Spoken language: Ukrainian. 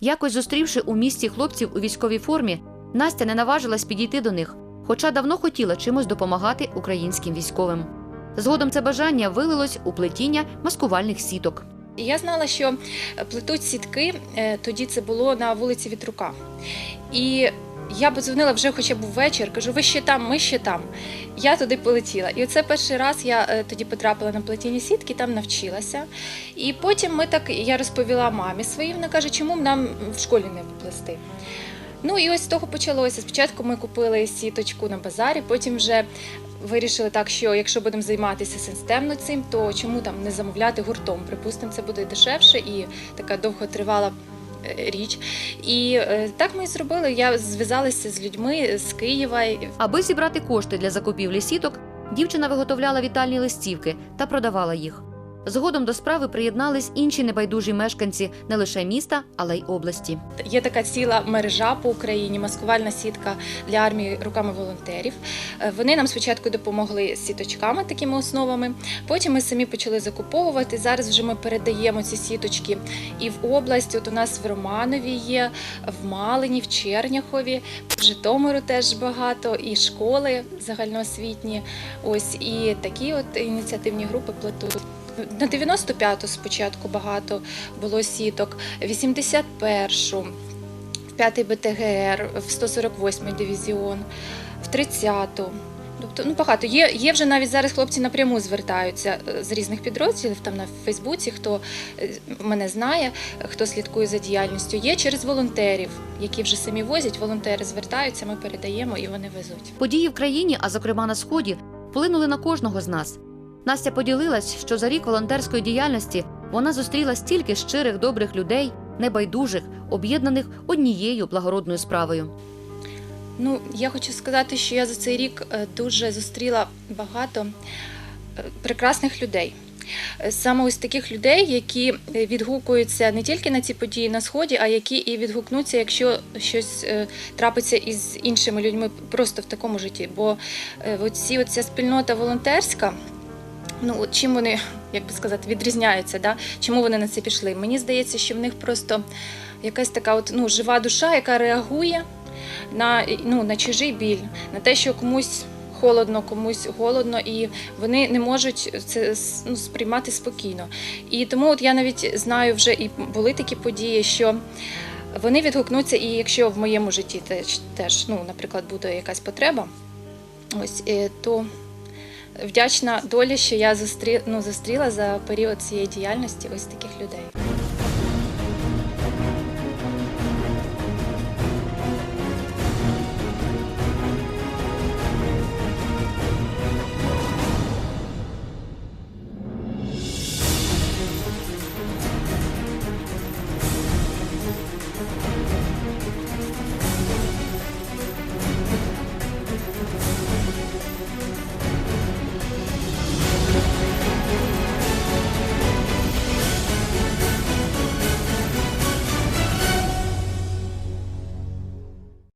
Якось зустрівши у місті хлопців у військовій формі, Настя не наважилась підійти до них, хоча давно хотіла чимось допомагати українським військовим. Згодом це бажання вилилось у плетіння маскувальних сіток. Я знала, що плетуть сітки, е, тоді це було на вулиці Вітрука. І я подзвонила вже хоча б ввечір, кажу, ви ще там, ми ще там. Я туди полетіла. І оце перший раз я е, тоді потрапила на плетіння сітки, там навчилася. І потім ми так, я розповіла мамі своїй, вона каже, чому нам в школі не плести. Ну і ось з того почалося. Спочатку ми купили сіточку на базарі, потім вже вирішили так, що якщо будемо займатися системно цим, то чому там не замовляти гуртом? Припустимо, це буде дешевше і така довготривала річ. І е, так ми і зробили. Я зв'язалася з людьми з Києва. Аби зібрати кошти для закупівлі сіток, дівчина виготовляла вітальні листівки та продавала їх. Згодом до справи приєднались інші небайдужі мешканці не лише міста, але й області. Є така ціла мережа по Україні, маскувальна сітка для армії руками волонтерів. Е, Вони нам спочатку допомогли з сіточками, такими основами. Потім ми самі почали закуповувати. Зараз вже ми передаємо ці сіточки і в область. От у нас в Романові є, в Малині, в Черняхові, в Житомиру теж багато, і школи загальноосвітні. Ось і такі от ініціативні групи плетуть. На 95-ту спочатку багато було сіток, 81-ту, 5-й БТГР, в 148-й дивізіон, в 30-ту. Тобто, ну багато. Є, є вже навіть зараз хлопці напряму звертаються е, з різних підрозділів, там на Фейсбуці, хто е, мене знає, хто слідкує за діяльністю. Є через волонтерів, які вже самі возять, волонтери звертаються, ми передаємо і вони везуть. Події в країні, а зокрема на сході, вплинули на кожного з нас. Настя поділилась, що за рік волонтерської діяльності вона зустріла стільки щирих добрих людей, небайдужих, об'єднаних однією благородною справою. Ну, я хочу сказати, що я за цей рік е, дуже зустріла багато е, прекрасних людей. Е, Саме ось таких людей, які відгукуються не тільки на ці події на сході, а які і відгукнуться, якщо щось трапиться із іншими людьми просто в такому житті. Бо оці, оця спільнота волонтерська. Ну, чим вони, як би сказати, відрізняються, да? чому вони на це пішли? Мені здається, що в них просто якась така от, ну, жива душа, яка реагує на, ну, на чужий біль, на те, що комусь холодно, комусь голодно, і вони не можуть це ну, сприймати спокійно. І тому от я навіть знаю вже і були такі події, що вони відгукнуться, і якщо в моєму житті теж, теж ну, наприклад, буде якась потреба, ось, е, то вдячна долі, що я зустрі, ну, зустріла за період цієї діяльності ось таких людей.